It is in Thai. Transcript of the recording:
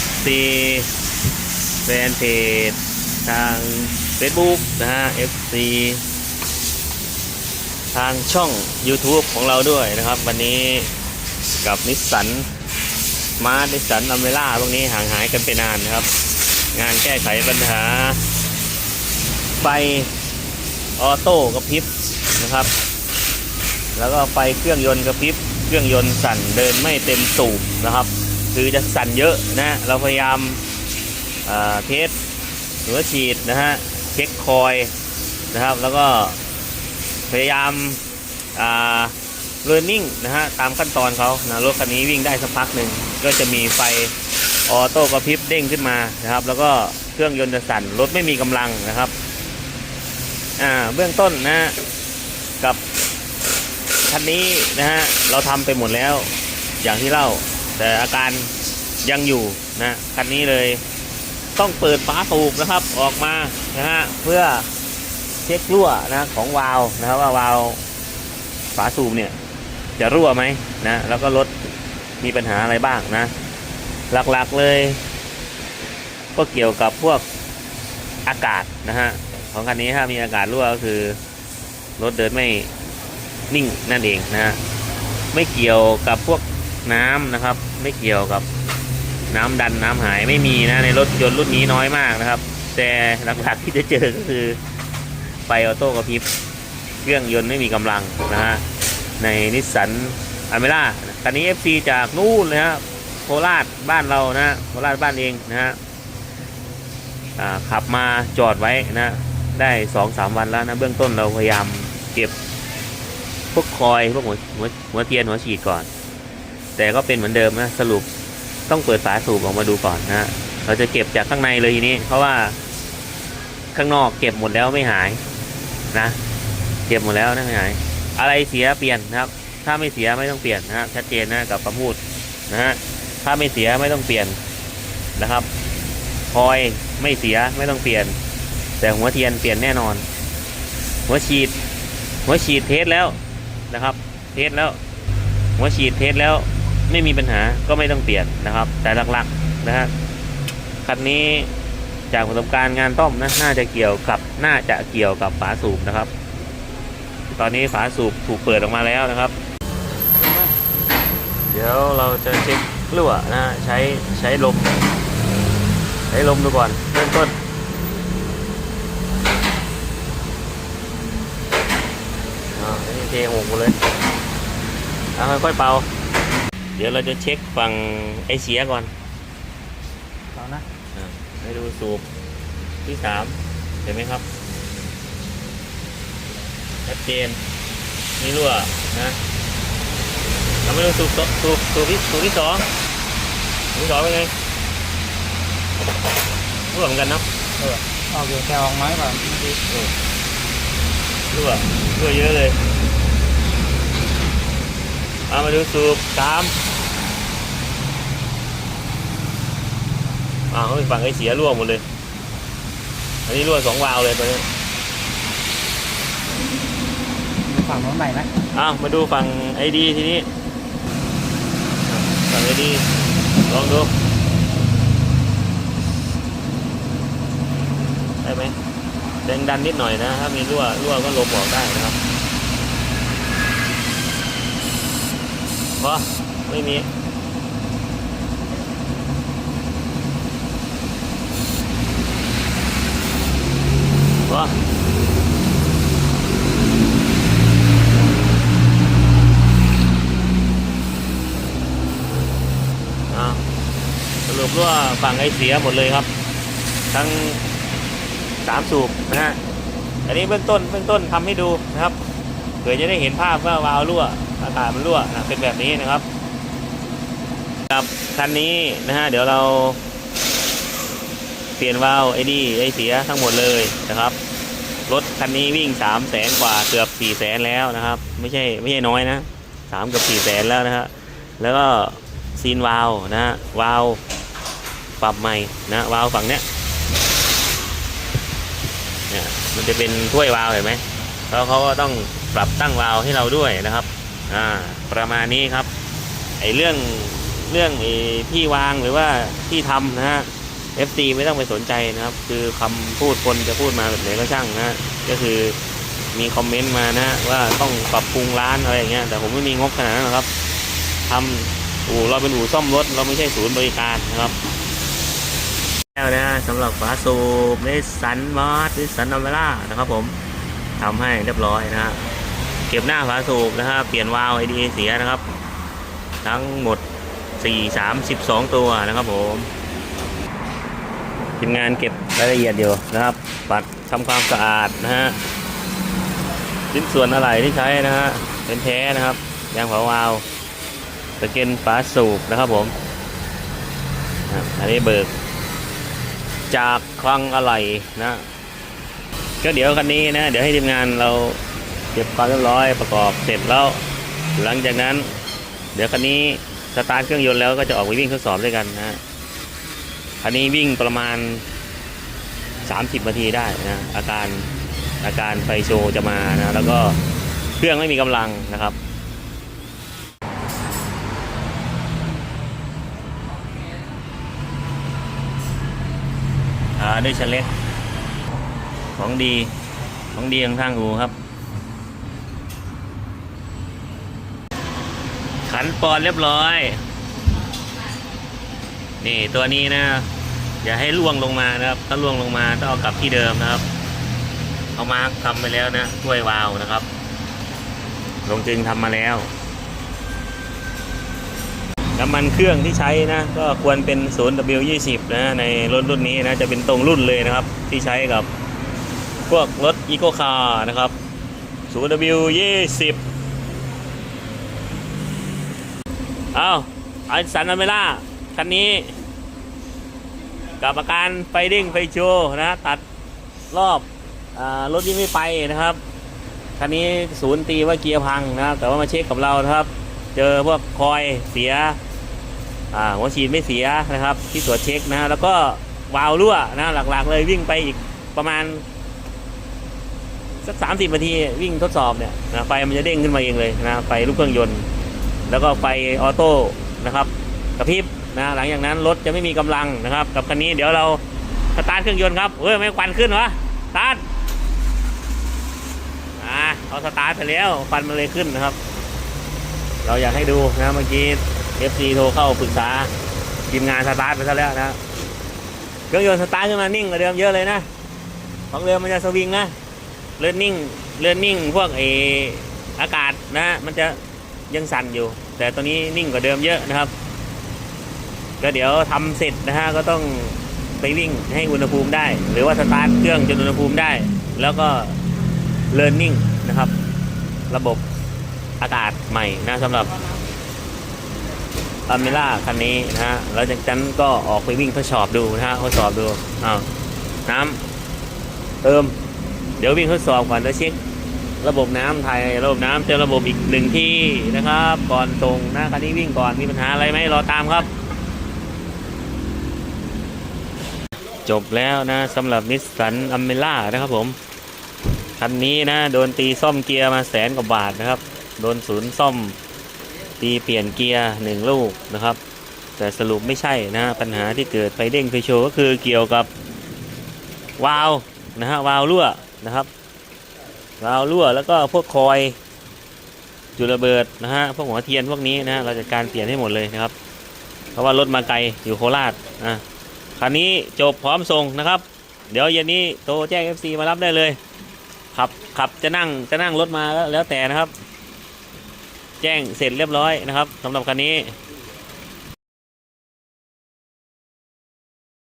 FC แฟนเพจทาง Facebook นะฮะ FC ทางช่อง YouTube ของเราด้วยนะครับ วันนี้กับนิสสันมาร์นิสสันอเมล่าพวกนี้ห่างหายกันไปนานนะครับ งานแก้ไขปัญหา ไฟออโต้กระพริบนะครับ แล้วก็ไฟเครื่องยนต์กระพริบ เครื่องยนต์สั่นเดินไม่เต็มสูบนะครับ คือจะสั่นเยอะนะเราพยายามเอ่อเทสหัวฉีดนะฮะเช็คคอยนะครับแล้วก็พยายามอ่า learning นะฮะตามขั้นตอนเขานะรถคันนี้วิ่งได้สักพักหนึ่งก็จะมีไฟออโต้กระพริบเด้งขึ้นมานะครับ แล้วก็เครื่องยนต์จะสั่นรถไม่มีกำลังนะครับอ่าเบื้องต้นนะฮะกับคันนี้นะฮะเราทำไปหมดแล้วอย่างที่เล่า แต่อาการยังอยู่นะคันนี้เลยต้องเปิดฝาสูบนะครับออกมานะฮะเพื่อเช็ครั่วนะของวาล์วนะครับว่าวาล์วฝาสูบเนี่ยจะรั่วไหมนะแล้วก็รถมีปัญหาอะไรบ้างนะ หลักๆเลย ก็เกี่ยวกับพวกอากาศนะฮะของคันนี้ถ้ามีอากาศรั่วก็คือรถเดินไม่นิ่งนั่นเองนะฮะไม่เกี่ยวกับพวก น้ำนะครับ ไม่เกี่ยวกับน้ำดันน้ำหายไม่มีนะในรถยนต์รุ่นนี้น้อยมากนะครับ แต่หลักๆที่จะเจอก็คือไฟออโต้กระพริบเครื่องยนต์ไม่มีกำลังนะฮะในนิสสันอเมร่าคันนี้ FC จากนู่นเลยฮะโคราชบ้านเรานะโคราชบ้านเองนะฮะขับมาจอดไว้นะได้สองสามวันแล้วนะเบื้องต้นเราพยายามเก็บพวกคอยพวกหัวหัวหัวเทียนหัวฉีดก่อน แต่ก็เป็นเหมือนเดิมนะสรุปต้องเปิดฝาสูบออกมาดูก่อนนะเราจะเก็บจากข้างในเลยทีนี้ เพราะว่าข้างนอกเก็บหมดแล้วไม่หายนะเก็บหมดแล้วนะไม่หาย อะไรเสียเปลี่ยนนะครับ ถ้าไม่เสียไม่ต้องเปลี่ยนนะฮะชัดเจนนะกับประมูดนะฮะถ้าไม่เสียไม่ต้องเปลี่ยนนะครับคอยไม่เสียไม่ต้องเปลี่ยน แต่หัวเทียนเปลี่ยนแน่นอน หัวฉีด หัวฉีดเทสแล้วนะครับ เทสแล้ว หัวฉีดเทสแล้ว ไม่มีปัญหาก็ไม่ต้องเปลี่ยนนะครับ แต่หลักๆนะฮะคันนี้จากประสบการณ์งานต้อมนะน่าจะเกี่ยวกับน่าจะเกี่ยวกับฝาสูบนะครับ ตอนนี้ฝาสูบถูกเปิดออกมาแล้วนะครับ เดี๋ยวเราจะเช็ครั่วนะใช้ใช้ลม ใช้ลมดูก่อนเริ่มต้นอ่าอันนี้เทหกเลยค่อยๆเป่า เดี๋ยวเราจะเช็คฝั่งไอเสียก่อนเอานะอ่าให้ดูสูบที่สามเห็นไหมครับชัดเจนนี่รั่วนะเราไม่ดูสูบสสูบสูบที่สูบที่สองสูบที่สองเป็นไงรั่วเหมือนกันเนาะเออเอาเกี่ยวแค่ออกไม้ป่ะรั่วรั่วเยอะเลย เอามาดูสูบสามอ้าวเขาไปฝั่งไอ้เสียรั่วหมดเลย อันนี้รั่วสองวาล์วเลยตัวนี้ดูฝั่งโน้นใหม่ไหมอ้าวมาดูฝั่งไอดีทีนี้ ฝั่งไอดีลองดู ได้ไหมแรงดันนิดหน่อยนะ ถ้ามีรั่วรั่วก็ลมออกได้นะครับ พอไม่มีพออ้าสรุปว่าฝั่งไอเสียหมดเลยครับ ทั้งสามสูบนะฮะอันนี้เบื้องต้นเบื้องต้นทำให้ดูนะครับเผื่อจะได้เห็นภาพว่าวาล์วรั่ว อากาศมันรั่วนะเป็นแบบนี้นะครับกับคันนี้นะฮะเดี๋ยวเราเปลี่ยนวาล์วไอ้นี่ไอ้เสียทั้งหมดเลยนะครับรถคันนี้วิ่งสามแสนกว่าเกือบสี่แสนแล้วนะครับ ไม่ใช่ไม่ใช่น้อยนะสามเกือบสี่แสนแล้วนะฮะแล้วก็ซีนวาล์วนะฮะวาล์วปรับใหม่นะวาล์วฝั่งเนี้ยเนี่ยมันจะเป็นถ้วยวาล์วเห็นไหมแล้วเขาก็ต้องปรับตั้งวาล์วให้เราด้วยนะครับ อ่าประมาณนี้ครับไอเรื่องเรื่องไอที่วางหรือว่าที่ทำนะฮะ FC ไม่ต้องไปสนใจนะครับ คือคำพูดคนจะพูดมาแบบไหนก็ช่างนะก็คือมีคอมเมนต์มานะว่าต้องปรับปรุงร้านอะไรอย่างเงี้ยแต่ผมไม่มีงบขนาดนั้นครับทำอู่เราเป็นอู่ซ่อมรถ เราไม่ใช่ศูนย์บริการนะครับแล้วนะสำหรับฝาสูบนิสสันมอสนิสสันนอเวล่านะครับผมทำให้เรียบร้อยนะฮะ เก็บหน้าฝาสูบนะฮะเปลี่ยนวาล์วไอดีเสียนะครับ ทั้งหมด 4 3 12 ตัวนะครับผมทีมงานเก็บรายละเอียดอยู่นะครับ ปัดทำความสะอาดนะฮะชิ้นส่วนอะไรที่ใช้นะฮะเป็นแท้นะครับยางเผาวาล์วตะเก็นฝาสูบนะครับผมอันนี้เบิก จากคลังอะไรนะก็เดี๋ยวคันนี้นะ เดี๋ยวให้ทีมงานเรา เก็บความเรียบร้อยประกอบเสร็จแล้ว หลังจากนั้น เดี๋ยวคันนี้สตาร์ทเครื่องยนต์แล้วก็จะออกไปวิ่งทดสอบด้วยกันนะคันนี้วิ่งประมาณ 30นาทีได้นะอาการอาการไฟโชว์จะมานะแล้วก็เครื่องไม่มีกำลังนะครับอ่าด้วยเชนเล็กของดีของดีของทางอูครับ ขันปอนเรียบร้อย นี่ตัวนี้นะ อย่าให้ล่วงลงมานะครับ ถ้าล่วงลงมาต้องเอากลับที่เดิมนะครับ เอามาร์คทำไปแล้วนะถ้วยวาวนะครับ ลงจึงทำมาแล้วน้ำมันเครื่องที่ใช้นะก็ควรเป็น 0W20 นะในรถรุ่นนี้นะจะเป็นตรงรุ่นเลยนะครับที่ใช้กับพวกรถอีโ c คาร์นะครับ 0W20 เอาอันสันอเมล่าคันนี้ กับอาการไฟดิ้งไฟโชว์นะ ตัดรอบอรถยิ่งไม่ไปนะครับ คันนี้ศูนย์ตีว่าเกียร์พังนะ แต่ว่ามาเช็คกับเรานะครับ เจอพวกคอยเสียหัวฉีดไม่เสียนะครับ ที่ตรวจเช็คนะ แล้วก็วาล์วรั่วนะหลักๆเลยวิ่งไปอีกประมาณสักสามสิบนาทีวิ่งทดสอบเนี่ยนะไฟมันจะเด้งขึ้นมาเองเลยนะไฟลูกเครื่องยนต์ แล้วก็ไฟออโต้นะครับกระพริบนะหลังจากนั้นรถจะไม่มีกำลังนะครับ กับคันนี้เดี๋ยวเราสตาร์ทเครื่องยนต์ครับเฮ้ยไม่ควันขึ้นวะสตาร์ทอ่าเอาสตาร์ทไปแล้วควันมันเลยขึ้นนะครับ เราอยากให้ดูนะเมื่อกี้ FC โทรเข้าปรึกษาทีมงานสตาร์ทไปซะแล้วนะเครื่องยนต์สตาร์ทขึ้นมานิ่งกว่าเดิมเยอะเลยนะของเดิมมันจะสวิงนะเลื่อนนิ่งเลื่อนนิ่งพวกเอออากาศนะมันจะ ยังสั่นอยู่ แต่ตัวนี้นิ่งกว่าเดิมเยอะนะครับ ก็เดี๋ยวทำเสร็จนะฮะก็ต้องไปวิ่งให้อุณหภูมิได้ หรือว่าสตาร์ทเครื่องจนอุณหภูมิได้ แล้วก็เลิร์นนิ่งนะครับ ระบบอากาศใหม่นะสำหรับอเมล่าคันนี้นะฮะแล้วจากนั้นก็ออกไปวิ่งทดสอบดูนะฮะทดสอบดูอ้าวน้ำเติม เดี๋ยววิ่งทดสอบก่อนแล้วเช็ค ระบบน้ำไทยระบบน้ำเจอระบบอีกหนึ่งที่นะครับ ก่อนส่งนะคันนี้วิ่งก่อนมีปัญหาอะไรไหมรอตามครับ จบแล้วนะสำหรับนิสสันอเมล่านะครับผม คันนี้นะ โดนตีซ่อมเกียร์มาแสนกว่าบาทนะครับ โดนศูนย์ซ่อม ตีเปลี่ยนเกียร์หนึ่งลูกนะครับ แต่สรุปไม่ใช่นะปัญหาที่เกิดไฟเด้งไฟโชว์ก็คือเกี่ยวกับวาล์วนะฮะวาล์วรั่วนะครับ วาลวรั่วแล้วก็พวกคอยจุดระเบิดนะฮะพวกหัวเทียนพวกนี้นะเราจะการเปลี่ยนให้หมดเลยนะครับ เพราะว่ารถมาไกลอยู่โคราชนะคันนี้จบพร้อมส่งนะครับ เดี๋ยวเย็นนี้โทรแจ้ง FC มารับได้เลยขับขับจะนั่งจะนั่งรถมาแล้วแต่นะครับ แจ้งเสร็จเรียบร้อยนะครับสำหรับคันนี้